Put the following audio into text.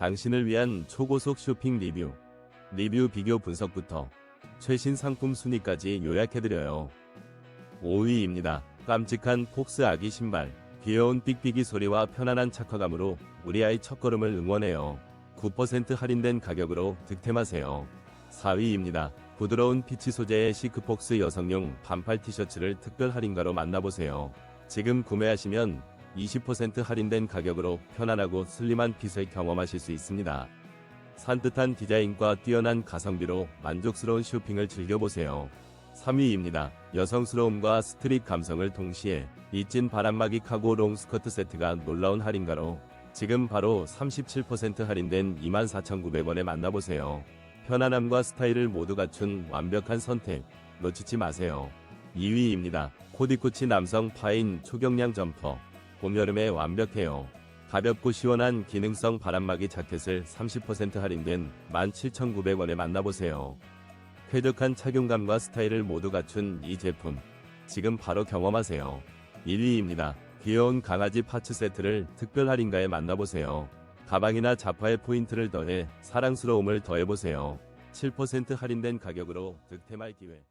당신을 위한 초고속 쇼핑 리뷰. 리뷰 비교 분석부터 최신 상품 순위까지 요약해드려요. 5위입니다. 깜찍한 폭스 아기 신발. 귀여운 삑삑이 소리와 편안한 착화감으로 우리 아이 첫걸음을 응원해요. 9% 할인된 가격으로 득템하세요. 4위입니다. 부드러운 피치 소재의 시크폭스 여성용 반팔 티셔츠를 특별 할인가로 만나보세요. 지금 구매하시면 20% 할인된 가격으로 편안하고 슬림한 핏을 경험하실 수 있습니다. 산뜻한 디자인과 뛰어난 가성비로 만족스러운 쇼핑을 즐겨보세요. 3위입니다. 여성스러움과 스트릿 감성을 동시에 이찐 바람막이 카고 롱 스커트 세트가 놀라운 할인가로 지금 바로 37% 할인된 24,900원에 만나보세요. 편안함과 스타일을 모두 갖춘 완벽한 선택 놓치지 마세요. 2위입니다. 코디코치 남성 파인 초경량 점퍼 봄 여름에 완벽해요. 가볍고 시원한 기능성 바람막이 자켓을 30% 할인된 17,900원에 만나보세요. 쾌적한 착용감과 스타일을 모두 갖춘 이 제품 지금 바로 경험하세요. 1위입니다. 귀여운 강아지 파츠 세트를 특별 할인가에 만나보세요. 가방이나 자파의 포인트를 더해 사랑스러움을 더해보세요. 7% 할인된 가격으로 득템할 기회.